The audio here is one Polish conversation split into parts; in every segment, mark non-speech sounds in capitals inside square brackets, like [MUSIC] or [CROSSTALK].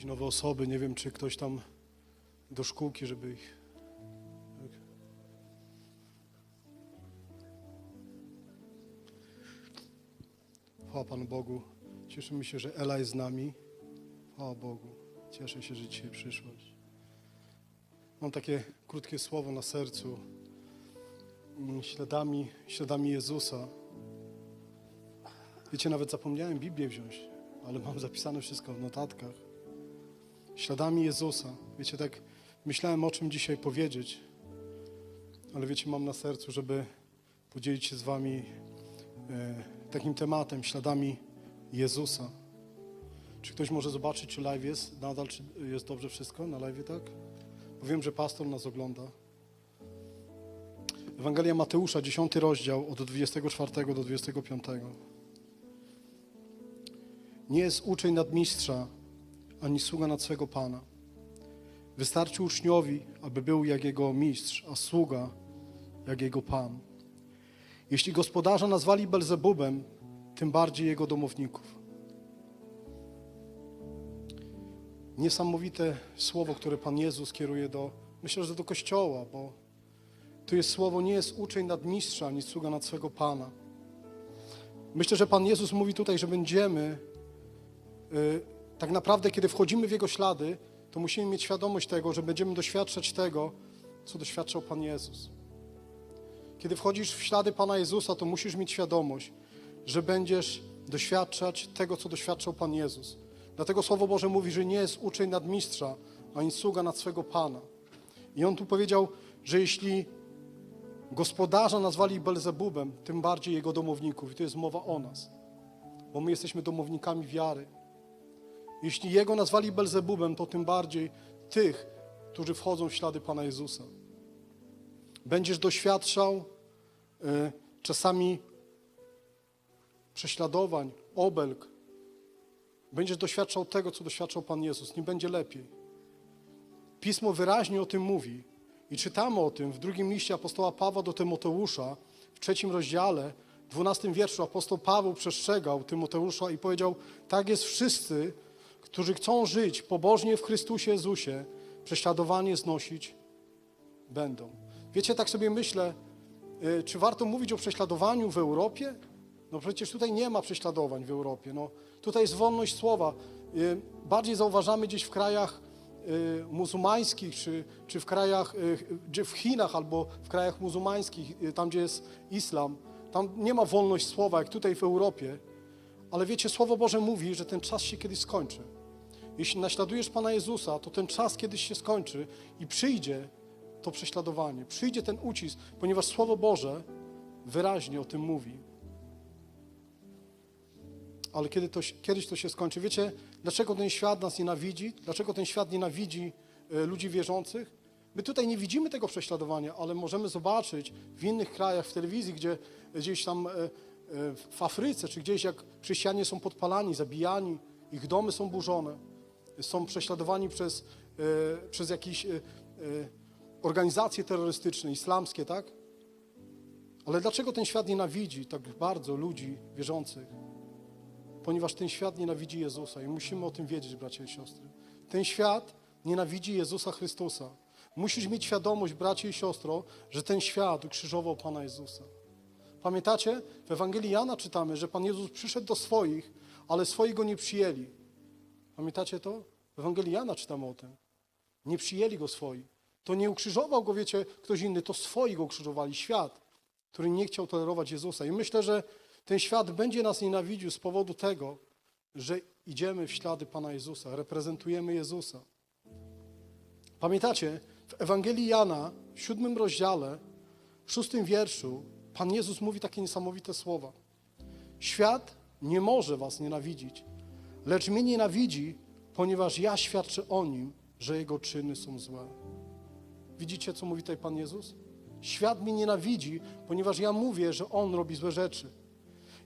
jakieś nowe osoby, nie wiem, czy ktoś tam do szkółki, żeby ich... Chwała Panu Bogu. Cieszymy się, że Ela jest z nami. Chwała Bogu. Cieszę się, że dzisiaj przyszłaś. Mam takie krótkie słowo na sercu. Śladami, śladami Jezusa. Wiecie, nawet zapomniałem Biblię wziąć, ale mam zapisane wszystko w notatkach. Śladami Jezusa. Wiecie, tak myślałem o czym dzisiaj powiedzieć, ale wiecie, mam na sercu, żeby podzielić się z wami e, takim tematem, śladami Jezusa. Czy ktoś może zobaczyć, czy live jest nadal, czy jest dobrze wszystko na live, tak? Bo wiem, że pastor nas ogląda. Ewangelia Mateusza, 10 rozdział, od 24 do 25. Nie jest uczeń nadmistrza, ani sługa nad swego Pana. Wystarczy uczniowi, aby był jak jego mistrz, a sługa jak jego Pan. Jeśli gospodarza nazwali Belzebubem, tym bardziej jego domowników. Niesamowite słowo, które Pan Jezus kieruje do, myślę, że do Kościoła, bo tu jest słowo, nie jest uczeń nadmistrza, ani sługa nad swego Pana. Myślę, że Pan Jezus mówi tutaj, że będziemy, y, tak naprawdę, kiedy wchodzimy w Jego ślady, to musimy mieć świadomość tego, że będziemy doświadczać tego, co doświadczał Pan Jezus. Kiedy wchodzisz w ślady Pana Jezusa, to musisz mieć świadomość, że będziesz doświadczać tego, co doświadczał Pan Jezus. Dlatego Słowo Boże mówi, że nie jest uczeń nadmistrza, ani sługa nad swego Pana. I On tu powiedział, że jeśli gospodarza nazwali Belzebubem, tym bardziej jego domowników. I to jest mowa o nas, bo my jesteśmy domownikami wiary. Jeśli jego nazwali Belzebubem, to tym bardziej tych, którzy wchodzą w ślady Pana Jezusa. Będziesz doświadczał y, czasami prześladowań, obelg. Będziesz doświadczał tego, co doświadczał Pan Jezus. Nie będzie lepiej. Pismo wyraźnie o tym mówi. I czytamy o tym w drugim liście apostoła Pawła do Tymoteusza, w trzecim rozdziale, dwunastym wierszu. Apostoł Paweł przestrzegał Tymoteusza i powiedział: Tak jest wszyscy, którzy chcą żyć pobożnie w Chrystusie Jezusie, prześladowanie znosić będą. Wiecie, tak sobie myślę, y, czy warto mówić o prześladowaniu w Europie? No przecież tutaj nie ma prześladowań w Europie. No, tutaj jest wolność słowa. Y, Bardziej zauważamy gdzieś w krajach y, muzułmańskich, czy, czy w krajach, y, gdzie w Chinach albo w krajach muzułmańskich, tam gdzie jest islam. Tam nie ma wolność słowa, jak tutaj w Europie. Ale wiecie, Słowo Boże mówi, że ten czas się kiedyś skończy. Jeśli naśladujesz Pana Jezusa, to ten czas kiedyś się skończy i przyjdzie to prześladowanie, przyjdzie ten ucisk, ponieważ Słowo Boże wyraźnie o tym mówi. Ale kiedy to, kiedyś to się skończy, wiecie, dlaczego ten świat nas nienawidzi? Dlaczego ten świat nienawidzi e, ludzi wierzących? My tutaj nie widzimy tego prześladowania, ale możemy zobaczyć w innych krajach, w telewizji, gdzie gdzieś tam e, e, w Afryce, czy gdzieś jak chrześcijanie są podpalani, zabijani, ich domy są burzone, są prześladowani przez, e, przez jakieś e, e, organizacje terrorystyczne, islamskie, tak? Ale dlaczego ten świat nienawidzi tak bardzo ludzi wierzących? Ponieważ ten świat nienawidzi Jezusa i musimy o tym wiedzieć, bracia i siostry. Ten świat nienawidzi Jezusa Chrystusa. Musisz mieć świadomość, bracie i siostro, że ten świat ukrzyżował Pana Jezusa. Pamiętacie? W Ewangelii Jana czytamy, że Pan Jezus przyszedł do swoich, ale swoi go nie przyjęli. Pamiętacie to? W Ewangelii Jana czytamy o tym. Nie przyjęli go swoi. To nie ukrzyżował go, wiecie, ktoś inny, to swoi go ukrzyżowali, świat, który nie chciał tolerować Jezusa. I myślę, że ten świat będzie nas nienawidził z powodu tego, że idziemy w ślady Pana Jezusa, reprezentujemy Jezusa. Pamiętacie, w Ewangelii Jana, w siódmym rozdziale, w szóstym wierszu, Pan Jezus mówi takie niesamowite słowa. Świat nie może was nienawidzić, lecz mnie nienawidzi, ponieważ ja świadczę o nim, że jego czyny są złe. Widzicie, co mówi tutaj Pan Jezus? Świat mnie nienawidzi, ponieważ ja mówię, że on robi złe rzeczy.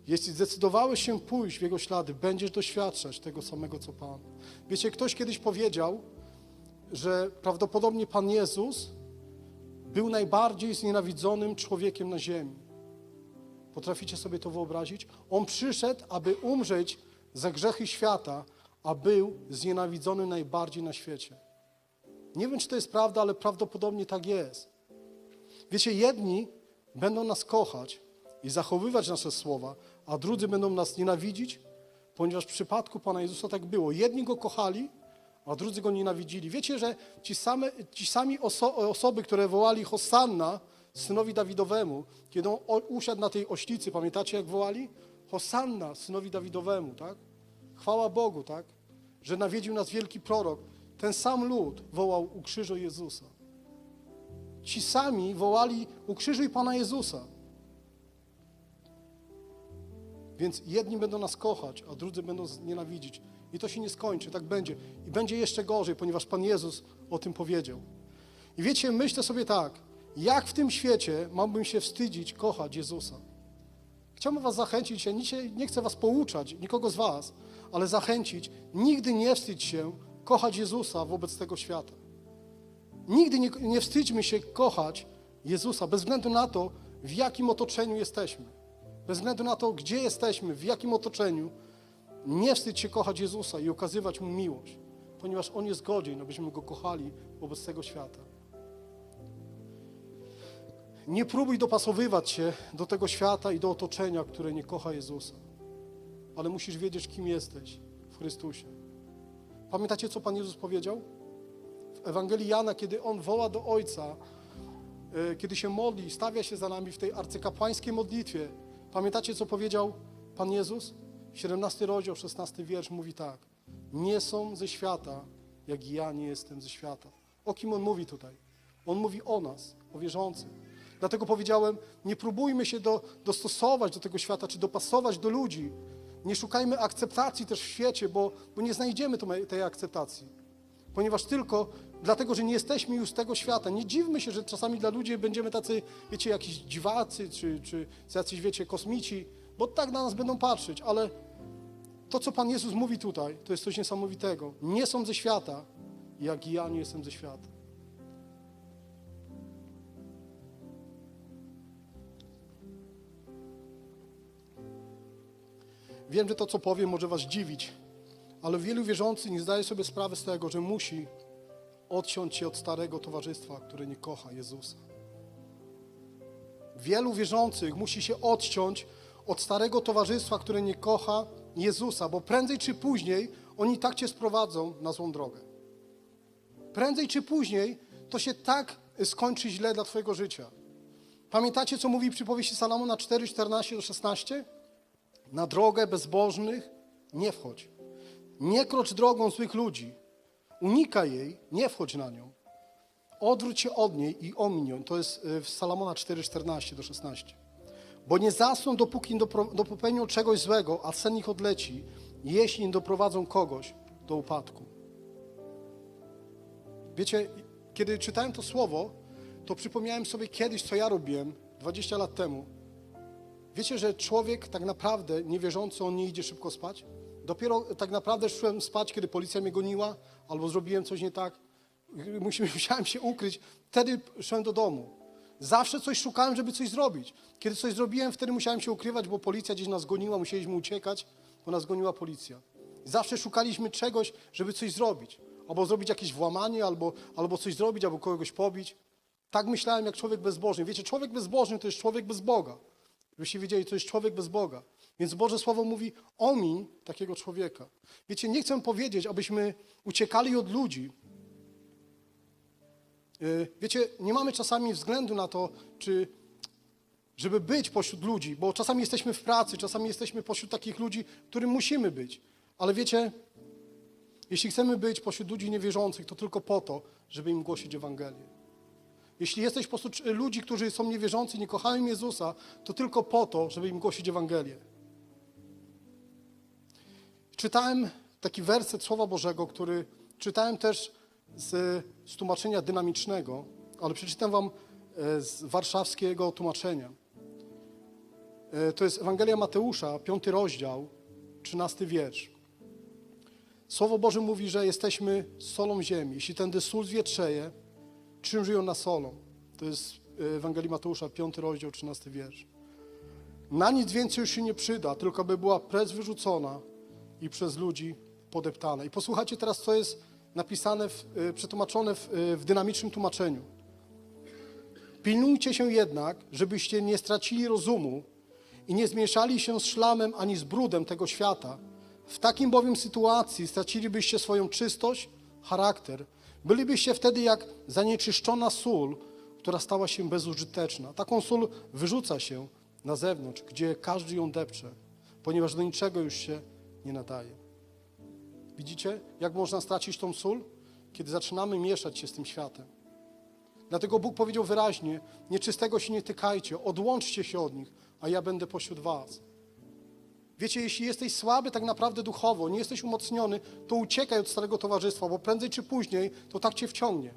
Jeśli zdecydowałeś się pójść w jego ślady, będziesz doświadczać tego samego, co Pan. Wiecie, ktoś kiedyś powiedział, że prawdopodobnie Pan Jezus był najbardziej znienawidzonym człowiekiem na ziemi. Potraficie sobie to wyobrazić? On przyszedł, aby umrzeć za grzechy świata, a był znienawidzony najbardziej na świecie. Nie wiem, czy to jest prawda, ale prawdopodobnie tak jest. Wiecie, jedni będą nas kochać i zachowywać nasze słowa, a drudzy będą nas nienawidzić, ponieważ w przypadku Pana Jezusa tak było. Jedni Go kochali, a drudzy Go nienawidzili. Wiecie, że ci, same, ci sami oso osoby, które wołali Hosanna synowi Dawidowemu, kiedy on usiadł na tej oślicy, pamiętacie jak wołali? Hosanna synowi Dawidowemu, tak? Chwała Bogu, tak? Że nawiedził nas wielki prorok. Ten sam lud wołał ukrzyżuj Jezusa. Ci sami wołali ukrzyżuj Pana Jezusa. Więc jedni będą nas kochać, a drudzy będą nienawidzić. I to się nie skończy, tak będzie. I będzie jeszcze gorzej, ponieważ Pan Jezus o tym powiedział. I wiecie, myślę sobie tak, jak w tym świecie mam się wstydzić kochać Jezusa? Chciałbym Was zachęcić, ja nie chcę Was pouczać, nikogo z Was, ale zachęcić, nigdy nie wstydź się kochać Jezusa wobec tego świata. Nigdy nie, nie wstydźmy się kochać Jezusa, bez względu na to, w jakim otoczeniu jesteśmy. Bez względu na to, gdzie jesteśmy, w jakim otoczeniu. Nie wstydź się kochać Jezusa i okazywać Mu miłość, ponieważ On jest godzien, abyśmy Go kochali wobec tego świata. Nie próbuj dopasowywać się do tego świata i do otoczenia, które nie kocha Jezusa. Ale musisz wiedzieć, kim jesteś w Chrystusie. Pamiętacie, co Pan Jezus powiedział? W Ewangelii Jana, kiedy On woła do Ojca, e, kiedy się modli, stawia się za nami w tej arcykapłańskiej modlitwie. Pamiętacie, co powiedział Pan Jezus? 17 rozdział, 16 wiersz mówi tak. Nie są ze świata, jak ja nie jestem ze świata. O kim On mówi tutaj? On mówi o nas, o wierzących. Dlatego powiedziałem, nie próbujmy się do, dostosować do tego świata, czy dopasować do ludzi. Nie szukajmy akceptacji też w świecie, bo, bo nie znajdziemy tej akceptacji. Ponieważ tylko dlatego, że nie jesteśmy już z tego świata. Nie dziwmy się, że czasami dla ludzi będziemy tacy, wiecie, jakiś dziwacy, czy, czy jacyś, wiecie, kosmici, bo tak na nas będą patrzeć, ale to, co Pan Jezus mówi tutaj, to jest coś niesamowitego. Nie są ze świata, jak i ja nie jestem ze świata. Wiem, że to, co powiem, może Was dziwić, ale wielu wierzących nie zdaje sobie sprawy z tego, że musi odciąć się od starego towarzystwa, które nie kocha Jezusa. Wielu wierzących musi się odciąć od starego towarzystwa, które nie kocha Jezusa, bo prędzej czy później oni tak cię sprowadzą na złą drogę. Prędzej czy później to się tak skończy źle dla Twojego życia. Pamiętacie, co mówi przypowieści Salomona 4, 14 do 16? Na drogę bezbożnych nie wchodź. Nie krocz drogą złych ludzi. Unikaj jej, nie wchodź na nią. Odwróć się od niej i omiń. To jest y, w Salomona 4, 14 do 16. Bo nie zasną, dopóki nie popełnią czegoś złego, a sen ich odleci, jeśli nie doprowadzą kogoś do upadku. Wiecie, kiedy czytałem to słowo, to przypomniałem sobie kiedyś, co ja robiłem 20 lat temu. Wiecie, że człowiek tak naprawdę niewierzący, on nie idzie szybko spać? Dopiero tak naprawdę szłem spać, kiedy policja mnie goniła, albo zrobiłem coś nie tak. Musi- [LAUGHS] Musiałem się ukryć. Wtedy szłem do domu. Zawsze coś szukałem, żeby coś zrobić. Kiedy coś zrobiłem, wtedy musiałem się ukrywać, bo policja gdzieś nas goniła, musieliśmy uciekać, bo nas goniła policja. Zawsze szukaliśmy czegoś, żeby coś zrobić. Albo zrobić jakieś włamanie, albo, albo coś zrobić, albo kogoś pobić. Tak myślałem jak człowiek bezbożny. Wiecie, człowiek bezbożny to jest człowiek bez Boga. Żebyście wiedzieli, to jest człowiek bez Boga. Więc Boże Słowo mówi, omiń takiego człowieka. Wiecie, nie chcę powiedzieć, abyśmy uciekali od ludzi. Yy, Wiecie, nie mamy czasami względu na to, czy żeby być pośród ludzi, bo czasami jesteśmy w pracy, czasami jesteśmy pośród takich ludzi, którym musimy być. Ale wiecie, jeśli chcemy być pośród ludzi niewierzących, to tylko po to, żeby im głosić Ewangelię. Jeśli jesteś pośród ludzi, którzy są niewierzący, nie kochają Jezusa, to tylko po to, żeby im głosić Ewangelię. Czytałem taki werset Słowa Bożego, który czytałem też z, z tłumaczenia dynamicznego, ale przeczytam wam e, z warszawskiego tłumaczenia. E, To jest Ewangelia Mateusza, piąty rozdział, trzynasty wiersz. Słowo Boże mówi, że jesteśmy solą ziemi. Jeśli tędy sól zwietrzeje, czym żyją na solą? To jest e, Ewangelii Mateusza, piąty rozdział, trzynasty wiersz. Na nic więcej już się nie przyda, tylko by była prez wyrzucona i przez ludzi podeptane. I posłuchajcie teraz, co jest napisane, w, y, przetłumaczone w, y, w dynamicznym tłumaczeniu. Pilnujcie się jednak, żebyście nie stracili rozumu i nie zmieszali się z szlamem ani z brudem tego świata. W takim bowiem sytuacji stracilibyście swoją czystość, charakter. Bylibyście wtedy jak zanieczyszczona sól, która stała się bezużyteczna. Taką sól wyrzuca się na zewnątrz, gdzie każdy ją depcze, ponieważ do niczego już się nie nadaje. Widzicie, jak można stracić tą sól? Kiedy zaczynamy mieszać się z tym światem. Dlatego Bóg powiedział wyraźnie: Nieczystego się nie tykajcie, odłączcie się od nich, a ja będę pośród was. Wiecie, jeśli jesteś słaby tak naprawdę duchowo, nie jesteś umocniony, to uciekaj od starego towarzystwa, bo prędzej czy później to tak cię wciągnie.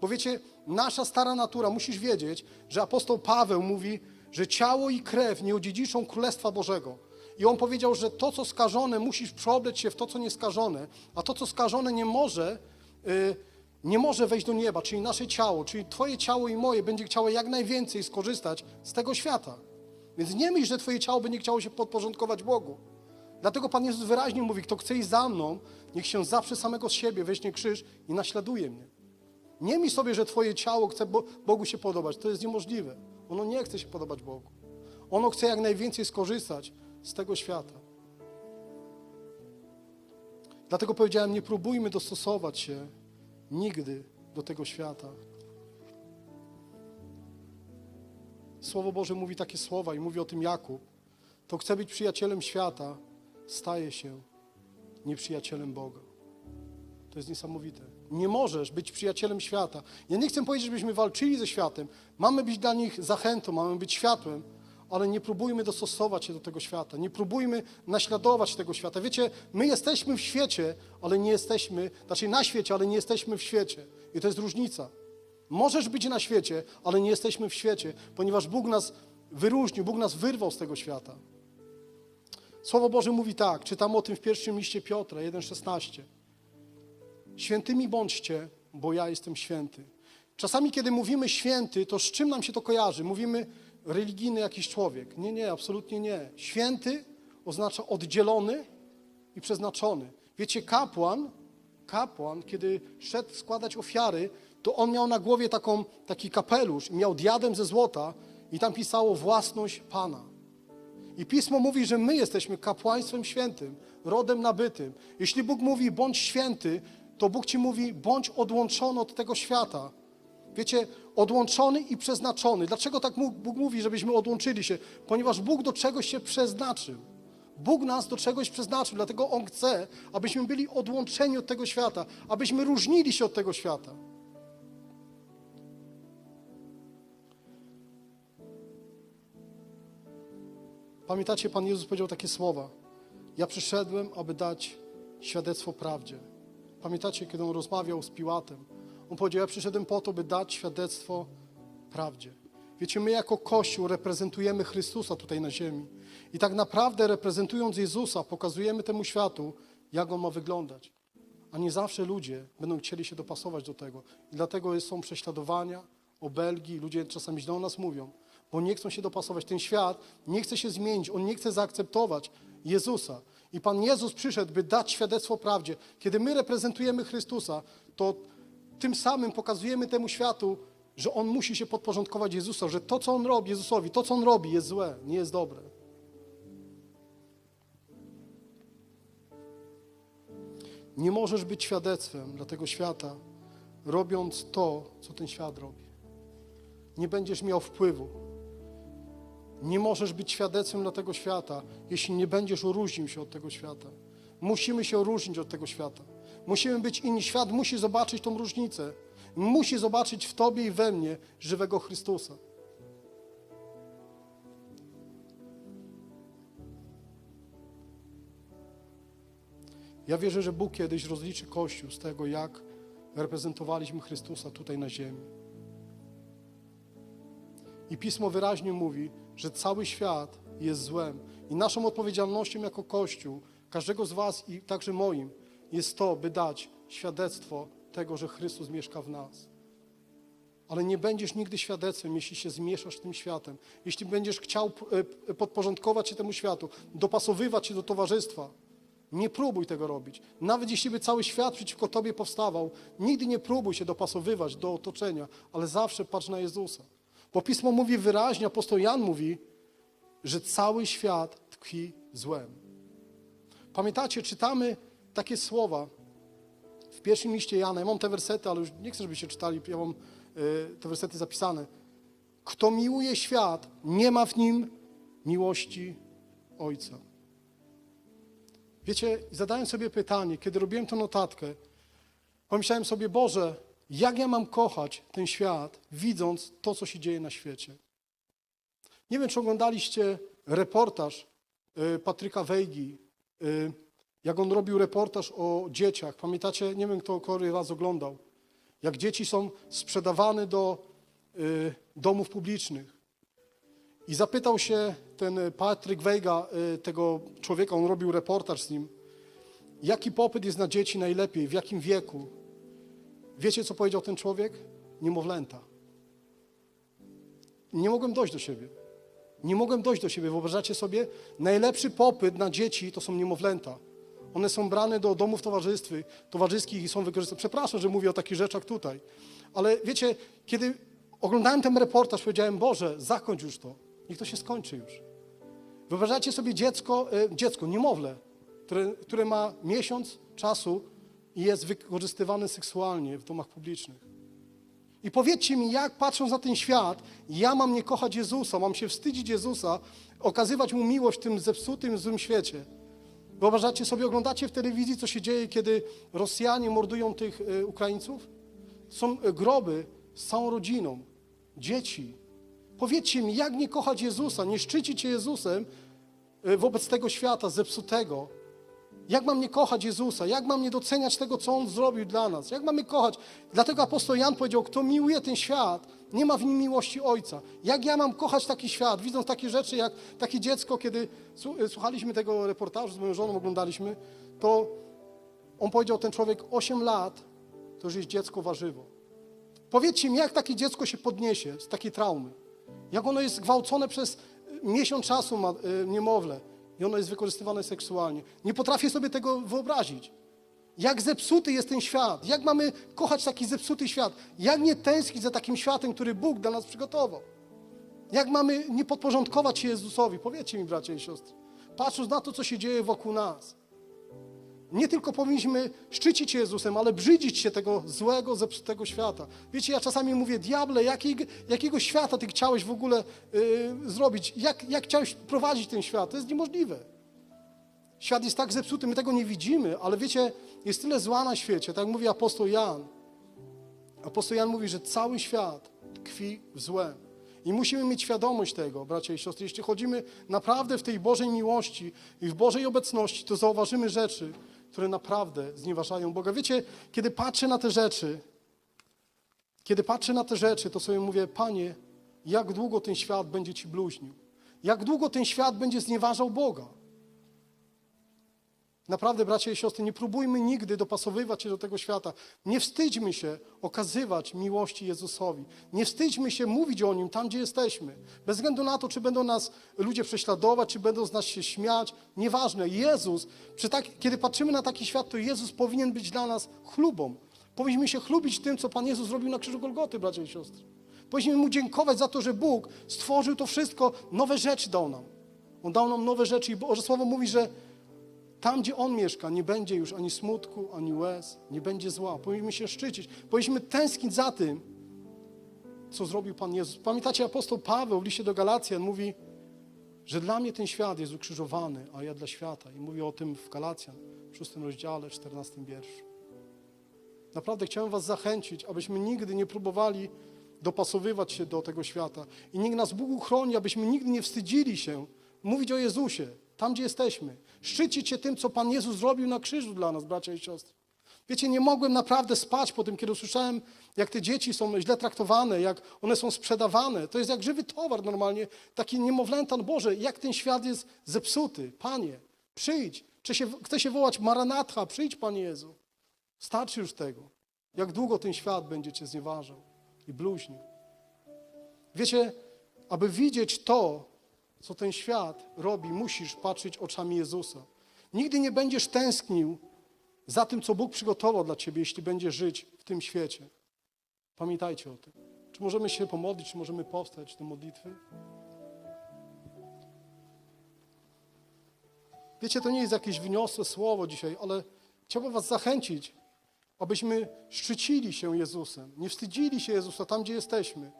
Bo wiecie, nasza stara natura, musisz wiedzieć, że apostoł Paweł mówi, że ciało i krew nie odziedziczą Królestwa Bożego. I on powiedział, że to, co skażone, musisz przeobleć się w to, co nieskażone, a to, co skażone, nie może, y, nie może wejść do nieba, czyli nasze ciało, czyli twoje ciało i moje będzie chciało jak najwięcej skorzystać z tego świata. Więc nie myśl, że twoje ciało będzie chciało się podporządkować Bogu. Dlatego Pan Jezus wyraźnie mówi, kto chce iść za mną, niech się zawsze samego z siebie weźmie krzyż i naśladuje mnie. Nie myśl sobie, że twoje ciało chce Bo- Bogu się podobać. To jest niemożliwe. Ono nie chce się podobać Bogu. Ono chce jak najwięcej skorzystać z tego świata. Dlatego powiedziałem, nie próbujmy dostosować się nigdy do tego świata. Słowo Boże mówi takie słowa i mówi o tym Jakub. To chce być przyjacielem świata, staje się nieprzyjacielem Boga. To jest niesamowite. Nie możesz być przyjacielem świata. Ja nie chcę powiedzieć, żebyśmy walczyli ze światem. Mamy być dla nich zachętą, mamy być światłem, ale nie próbujmy dostosować się do tego świata. Nie próbujmy naśladować tego świata. Wiecie, my jesteśmy w świecie, ale nie jesteśmy, znaczy na świecie, ale nie jesteśmy w świecie. I to jest różnica. Możesz być na świecie, ale nie jesteśmy w świecie, ponieważ Bóg nas wyróżnił, Bóg nas wyrwał z tego świata. Słowo Boże mówi tak, czytam o tym w pierwszym liście Piotra 1,16. Świętymi bądźcie, bo ja jestem święty. Czasami, kiedy mówimy święty, to z czym nam się to kojarzy? Mówimy religijny jakiś człowiek. Nie, nie, absolutnie nie. Święty oznacza oddzielony i przeznaczony. Wiecie, kapłan, kapłan, kiedy szedł składać ofiary, to on miał na głowie taką, taki kapelusz miał diadem ze złota i tam pisało własność Pana. I Pismo mówi, że my jesteśmy kapłaństwem świętym, rodem nabytym. Jeśli Bóg mówi bądź święty, to Bóg ci mówi bądź odłączony od tego świata. Wiecie, odłączony i przeznaczony. Dlaczego tak Bóg mówi, żebyśmy odłączyli się? Ponieważ Bóg do czegoś się przeznaczył. Bóg nas do czegoś przeznaczył, dlatego On chce, abyśmy byli odłączeni od tego świata, abyśmy różnili się od tego świata. Pamiętacie, Pan Jezus powiedział takie słowa: Ja przyszedłem, aby dać świadectwo prawdzie. Pamiętacie, kiedy on rozmawiał z Piłatem? On powiedział: Ja przyszedłem po to, by dać świadectwo prawdzie. Wiecie, my jako Kościół reprezentujemy Chrystusa tutaj na ziemi. I tak naprawdę reprezentując Jezusa, pokazujemy temu światu, jak on ma wyglądać. A nie zawsze ludzie będą chcieli się dopasować do tego. I dlatego są prześladowania, obelgi, ludzie czasami źle o nas mówią, bo nie chcą się dopasować. Ten świat nie chce się zmienić, on nie chce zaakceptować Jezusa. I Pan Jezus przyszedł, by dać świadectwo prawdzie. Kiedy my reprezentujemy Chrystusa, to tym samym pokazujemy temu światu, że On musi się podporządkować Jezusa, że to, co On robi, Jezusowi, to, co On robi, jest złe, nie jest dobre. Nie możesz być świadectwem dla tego świata, robiąc to, co ten świat robi. Nie będziesz miał wpływu. Nie możesz być świadectwem dla tego świata, jeśli nie będziesz różnił się od tego świata. Musimy się różnić od tego świata. Musimy być inni. Świat musi zobaczyć tą różnicę. Musi zobaczyć w Tobie i we mnie żywego Chrystusa. Ja wierzę, że Bóg kiedyś rozliczy Kościół z tego, jak reprezentowaliśmy Chrystusa tutaj na ziemi. I Pismo wyraźnie mówi, że cały świat jest złem. I naszą odpowiedzialnością jako Kościół, każdego z Was i także moim, jest to, by dać świadectwo tego, że Chrystus mieszka w nas. Ale nie będziesz nigdy świadectwem, jeśli się zmieszasz z tym światem. Jeśli będziesz chciał e, podporządkować się temu światu, dopasowywać się do towarzystwa, Nie próbuj tego robić. Nawet jeśli by cały świat przeciwko tobie powstawał, nigdy nie próbuj się dopasowywać do otoczenia, ale zawsze patrz na Jezusa. Bo Pismo mówi wyraźnie, apostoł Jan mówi, że cały świat tkwi złem. Pamiętacie, czytamy takie słowa w pierwszym liście Jana. Ja mam te wersety, ale już nie chcę, żebyście czytali, ja mam e, te wersety zapisane. Kto miłuje świat, nie ma w nim miłości Ojca. Wiecie, zadałem sobie pytanie, kiedy robiłem tę notatkę, pomyślałem sobie, Boże, jak ja mam kochać ten świat, widząc to, co się dzieje na świecie? Nie wiem, czy oglądaliście reportaż y, Patryka Wejgi, y, jak on robił reportaż o dzieciach. Pamiętacie? Nie wiem, kto który raz oglądał. Jak dzieci są sprzedawane do y, domów publicznych. I zapytał się ten Patryk Wejga, tego człowieka, on robił reportaż z nim, jaki popyt jest na dzieci najlepiej, w jakim wieku. Wiecie, co powiedział ten człowiek? Niemowlęta. Nie mogłem dojść do siebie. Nie mogłem dojść do siebie. Wyobrażacie sobie? Najlepszy popyt na dzieci to są niemowlęta. One są brane do domów towarzyskich i są wykorzystywane. Przepraszam, że mówię o takich rzeczach tutaj. Ale wiecie, kiedy oglądałem ten reportaż, powiedziałem, Boże, zakończ już to. Niech to się skończy już. Wyobrażacie sobie dziecko, e, dziecko niemowlę, które, które ma miesiąc czasu i jest wykorzystywane seksualnie w domach publicznych. I powiedzcie mi, jak patrząc na ten świat, ja mam nie kochać Jezusa, mam się wstydzić Jezusa, okazywać Mu miłość w tym zepsutym, złym świecie. Wyobrażacie sobie, oglądacie w telewizji, co się dzieje, kiedy Rosjanie mordują tych e, Ukraińców? Są e, groby z całą rodziną, dzieci. Powiedzcie mi, jak nie kochać Jezusa, nie szczycić się Jezusem e, wobec tego świata zepsutego, jak mam nie kochać Jezusa? Jak mam nie doceniać tego, co On zrobił dla nas? Jak mamy kochać? Dlatego apostoł Jan powiedział, kto miłuje ten świat, nie ma w nim miłości Ojca. Jak ja mam kochać taki świat, widząc takie rzeczy, jak takie dziecko, kiedy słu- słuchaliśmy tego reportażu z moją żoną, oglądaliśmy, to on powiedział, ten człowiek, 8 lat, to już jest dziecko warzywo. Powiedzcie mi, jak takie dziecko się podniesie z takiej traumy? Jak ono jest gwałcone przez miesiąc czasu, ma, y, niemowlę, i ono jest wykorzystywane seksualnie. Nie potrafię sobie tego wyobrazić. Jak zepsuty jest ten świat? Jak mamy kochać taki zepsuty świat? Jak nie tęsknić za takim światem, który Bóg dla nas przygotował? Jak mamy nie podporządkować się Jezusowi? Powiedzcie mi, bracia i siostry. Patrząc na to, co się dzieje wokół nas. Nie tylko powinniśmy szczycić Jezusem, ale brzydzić się tego złego, zepsutego świata. Wiecie, ja czasami mówię, diable, jakiego, świata ty chciałeś w ogóle yy, zrobić? Jak, jak chciałeś prowadzić ten świat? To jest niemożliwe. Świat jest tak zepsuty, my tego nie widzimy, ale wiecie, jest tyle zła na świecie, tak mówi apostoł Jan. Apostoł Jan mówi, że cały świat tkwi w złem. I musimy mieć świadomość tego, bracia i siostry. Jeśli chodzimy naprawdę w tej Bożej miłości i w Bożej obecności, to zauważymy rzeczy, które naprawdę znieważają Boga. Wiecie, kiedy patrzę na te rzeczy, kiedy patrzę na te rzeczy, to sobie mówię, Panie, jak długo ten świat będzie Ci bluźnił? Jak długo ten świat będzie znieważał Boga? Naprawdę, bracia i siostry, nie próbujmy nigdy dopasowywać się do tego świata. Nie wstydźmy się okazywać miłości Jezusowi. Nie wstydźmy się mówić o Nim tam, gdzie jesteśmy. Bez względu na to, czy będą nas ludzie prześladować, czy będą z nas się śmiać. Nieważne. Jezus, tak, kiedy patrzymy na taki świat, to Jezus powinien być dla nas chlubą. Powinniśmy się chlubić tym, co Pan Jezus zrobił na krzyżu Golgoty, bracia i siostry. Powinniśmy Mu dziękować za to, że Bóg stworzył to wszystko, nowe rzeczy dał nam. On dał nam nowe rzeczy i Boże Słowo mówi, że tam, gdzie On mieszka, nie będzie już ani smutku, ani łez, nie będzie zła. Powinniśmy się szczycić, powinniśmy tęsknić za tym, co zrobił Pan Jezus. Pamiętacie, apostoł Paweł w liście do Galacjan mówi, że dla mnie ten świat jest ukrzyżowany, a ja dla świata. I mówi o tym w Galacjan, w szóstym rozdziale, czternastym wierszu. Naprawdę chciałem Was zachęcić, abyśmy nigdy nie próbowali dopasowywać się do tego świata. I niech nas Bóg uchroni, abyśmy nigdy nie wstydzili się mówić o Jezusie, tam gdzie jesteśmy. Szczycić się tym, co Pan Jezus zrobił na krzyżu dla nas, bracia i siostry. Wiecie, nie mogłem naprawdę spać po tym, kiedy usłyszałem, jak te dzieci są źle traktowane, jak one są sprzedawane. To jest jak żywy towar normalnie. Taki niemowlęta, no Boże, jak ten świat jest zepsuty. Panie, przyjdź. Chcę się, chcę się wołać Maranatha, przyjdź Panie Jezu. Starczy już tego. Jak długo ten świat będzie Cię znieważał i bluźnił. Wiecie, aby widzieć to, co ten świat robi, musisz patrzeć oczami Jezusa. Nigdy nie będziesz tęsknił za tym, co Bóg przygotował dla ciebie, jeśli będziesz żyć w tym świecie. Pamiętajcie o tym. Czy możemy się pomodlić, czy możemy powstać do modlitwy? Wiecie, to nie jest jakieś wyniosłe słowo dzisiaj, ale chciałbym Was zachęcić, abyśmy szczycili się Jezusem, nie wstydzili się Jezusa tam, gdzie jesteśmy.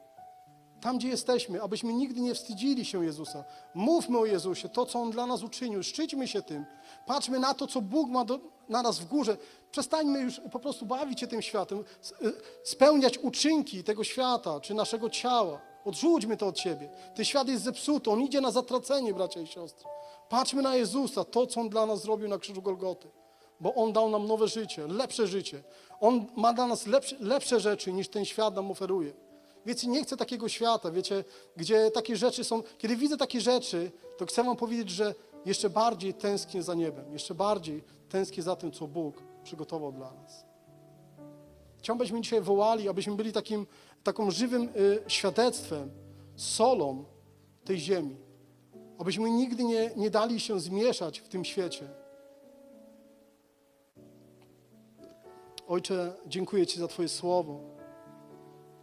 Tam, gdzie jesteśmy, abyśmy nigdy nie wstydzili się Jezusa. Mówmy o Jezusie, to, co On dla nas uczynił. Szczyćmy się tym. Patrzmy na to, co Bóg ma do, na nas w górze. Przestańmy już po prostu bawić się tym światem, y, spełniać uczynki tego świata, czy naszego ciała. Odrzućmy to od siebie. Ten świat jest zepsuty, on idzie na zatracenie, bracia i siostry. Patrzmy na Jezusa, to, co On dla nas zrobił na krzyżu Golgoty. Bo On dał nam nowe życie, lepsze życie. On ma dla nas lepsze, lepsze rzeczy, niż ten świat nam oferuje. Wiecie, nie chcę takiego świata, wiecie, gdzie takie rzeczy są. Kiedy widzę takie rzeczy, to chcę Wam powiedzieć, że jeszcze bardziej tęsknię za niebem, jeszcze bardziej tęsknię za tym, co Bóg przygotował dla nas. Chciałbym, abyśmy dzisiaj wołali, abyśmy byli takim, taką żywym y, świadectwem, solą tej ziemi. Abyśmy nigdy nie, nie dali się zmieszać w tym świecie. Ojcze, dziękuję Ci za Twoje słowo.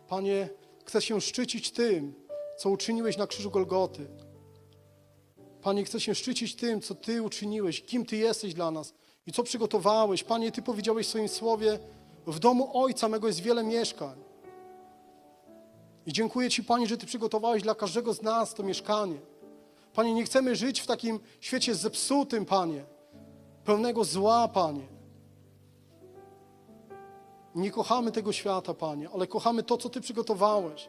Panie, chcę się szczycić tym, co uczyniłeś na krzyżu Golgoty. Panie, chcę się szczycić tym, co Ty uczyniłeś, kim Ty jesteś dla nas i co przygotowałeś. Panie, Ty powiedziałeś w swoim słowie, w domu Ojca mego jest wiele mieszkań. I dziękuję Ci, Panie, że Ty przygotowałeś dla każdego z nas to mieszkanie. Panie, nie chcemy żyć w takim świecie zepsutym, Panie, pełnego zła, Panie. Nie kochamy tego świata, Panie, ale kochamy to, co Ty przygotowałeś.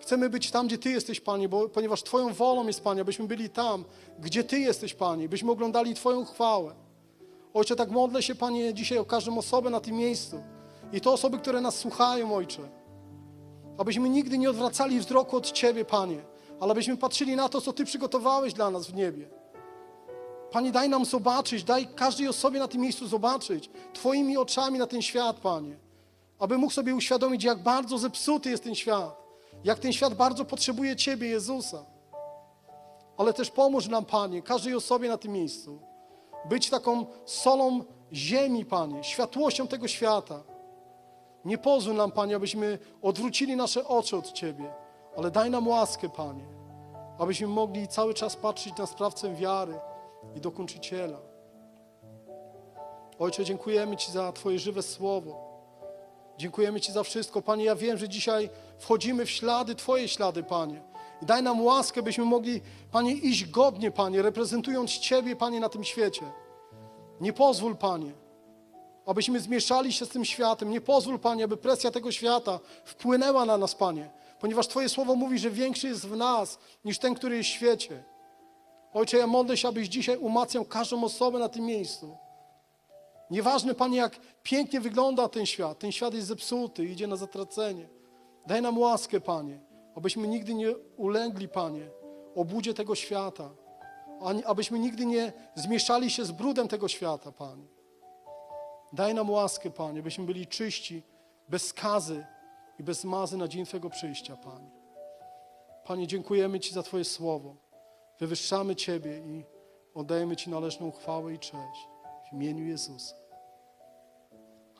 Chcemy być tam, gdzie Ty jesteś, Panie, bo, ponieważ Twoją wolą jest, Panie, abyśmy byli tam, gdzie Ty jesteś, Panie, byśmy oglądali Twoją chwałę. Ojcze, tak modlę się, Panie, dzisiaj o każdą osobę na tym miejscu i to osoby, które nas słuchają, Ojcze. Abyśmy nigdy nie odwracali wzroku od Ciebie, Panie, ale abyśmy patrzyli na to, co Ty przygotowałeś dla nas w niebie. Panie, daj nam zobaczyć, daj każdej osobie na tym miejscu zobaczyć Twoimi oczami na ten świat, Panie. Aby mógł sobie uświadomić, jak bardzo zepsuty jest ten świat. Jak ten świat bardzo potrzebuje Ciebie, Jezusa. Ale też pomóż nam, Panie, każdej osobie na tym miejscu. Być taką solą ziemi, Panie, światłością tego świata. Nie pozwól nam, Panie, abyśmy odwrócili nasze oczy od Ciebie, ale daj nam łaskę, Panie, abyśmy mogli cały czas patrzeć na sprawcę wiary i dokończyciela. Ojcze, dziękujemy Ci za Twoje żywe słowo. Dziękujemy Ci za wszystko. Panie, ja wiem, że dzisiaj wchodzimy w ślady, Twoje ślady, Panie. I daj nam łaskę, byśmy mogli, Panie, iść godnie, Panie, reprezentując Ciebie, Panie, na tym świecie. Nie pozwól, Panie, abyśmy zmieszali się z tym światem. Nie pozwól, Panie, aby presja tego świata wpłynęła na nas, Panie. Ponieważ Twoje słowo mówi, że większy jest w nas niż ten, który jest w świecie. Ojcze, ja modlę się, abyś dzisiaj umacniał każdą osobę na tym miejscu. Nieważne, Panie, jak pięknie wygląda ten świat. Ten świat jest zepsuty, idzie na zatracenie. Daj nam łaskę, Panie, abyśmy nigdy nie ulegli, Panie, obudzie tego świata. Abyśmy nigdy nie zmieszali się z brudem tego świata, Panie. Daj nam łaskę, Panie, byśmy byli czyści, bez skazy i bez mazy na dzień Twojego przyjścia, Panie. Panie, dziękujemy Ci za Twoje słowo. Wywyższamy Ciebie i oddajemy Ci należną chwałę i cześć. W imieniu Jezusa.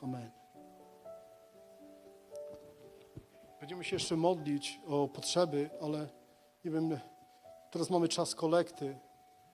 Amen. Będziemy się jeszcze modlić o potrzeby, ale nie wiem, teraz mamy czas kolekty.